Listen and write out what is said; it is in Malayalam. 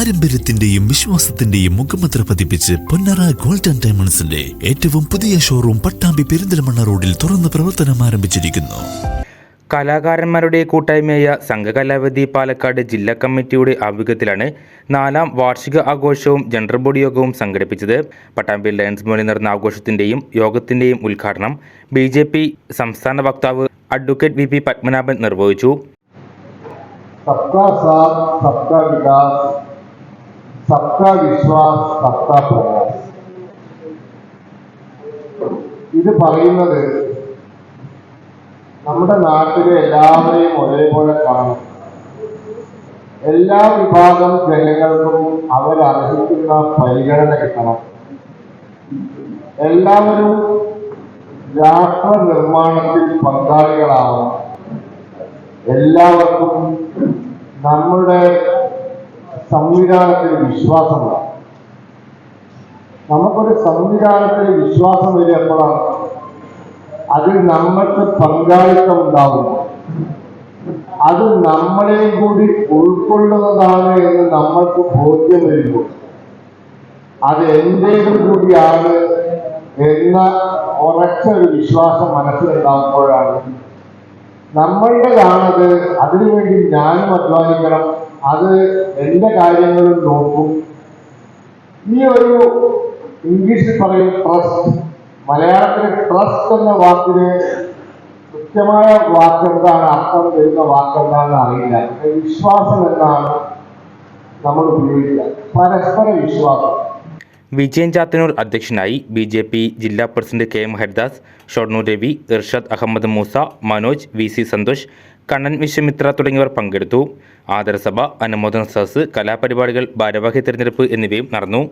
പാരമ്പര്യത്തിന്റെയും വിശ്വാസത്തിന്റെയും മുഖമുദ്ര പതിപ്പിച്ച് പൊന്നറ ഗോൾഡൻ ഡയമണ്ട്സിന്റെ ഏറ്റവും പുതിയ ഷോറൂം പട്ടാമ്പി പെരിന്തൽമണ്ണ റോഡിൽ തുറന്ന് പ്രവർത്തനം ആരംഭിച്ചിരിക്കുന്നു. കലാകാരന്മാരുടെ കൂട്ടായ്മയായ സംഘകലാവധി പാലക്കാട് ജില്ലാ കമ്മിറ്റിയുടെ ആഭിമുഖ്യത്തിലാണ് നാലാം വാർഷിക ആഘോഷവും ജനറൽ ബോഡി യോഗവും സംഘടിപ്പിച്ചത്. പട്ടാമ്പി ലയൻസ് മോണിൽ നടന്ന ആഘോഷത്തിന്റെയും യോഗത്തിന്റെയും ഉദ്ഘാടനം ബി ജെ പി സംസ്ഥാന വക്താവ് അഡ്വക്കേറ്റ് വി പി പത്മനാഭൻ നിർവഹിച്ചു. സബ്കാ സബ്കാ വികാസ്. सबका വിശ്വാസ് सबका പ്രയാസ് ഇത് പറയുന്നത് നമ്മുടെ നാട്ടിലെ എല്ലാവരെയും ഒരേപോലെ കാണും. എല്ലാ വിഭാഗം ജനങ്ങൾക്കും അവരർഹിക്കുന്ന പരിഗണന കിട്ടണം. എല്ലാവരും രാഷ്ട്ര നിർമ്മാണത്തിൽ പങ്കാളികളാവണം. എല്ലാവർക്കും നമ്മുടെ സംവിധാനത്തിൽ വിശ്വാസമുള്ള. നമുക്കൊരു സംവിധാനത്തിൽ വിശ്വാസം വരിക എപ്പോഴാണ് അതിൽ നമ്മൾക്ക് പങ്കാളിത്തം ഉണ്ടാവുന്നു അത് നമ്മളെ കൂടി ഉൾക്കൊള്ളുന്നതാണ് എന്ന് നമ്മൾക്ക് ബോധ്യം വരുമ്പോൾ അത് എന്റേതും കൂടിയാണ് എന്ന ഉറച്ച ഒരു വിശ്വാസം മനസ്സിലുണ്ടാകുമ്പോഴാണ് നമ്മളുടേതാണത്. അതിനുവേണ്ടി ഞാനും അധ്വാനിക്കണം. അത് എന്റെ കാര്യങ്ങളും നോക്കും. ഈ ഒരു ഇംഗ്ലീഷിൽ പറയും ട്രസ്റ്റ് മലയാളത്തിൽ ട്രസ്റ്റ് എന്ന വാക്കിന് കൃത്യമായ വാക്കെന്താണ് അർത്ഥം വരുന്ന വാക്കെന്താണെന്ന് അറിയില്ല. വിശ്വാസം എന്നാണ് നമ്മൾ ഉപയോഗിക്കുക. പരസ്പര വിശ്വാസം. വിജയൻ ചാത്തനൂർ അധ്യക്ഷനായി ബി ജെ പി ജില്ലാ president K M Haridas Shoranur Ravi Irshad Ahammed Moosa Manoj V C Santhosh Kannan Viswamitra തുടങ്ങിയവർ പങ്കെടുത്തു. ആദരസഭ അനുമോദന സദസ് കലാപരിപാടികൾ ഭാരവാഹി തിരഞ്ഞെടുപ്പ് എന്നിവയും നടന്നു.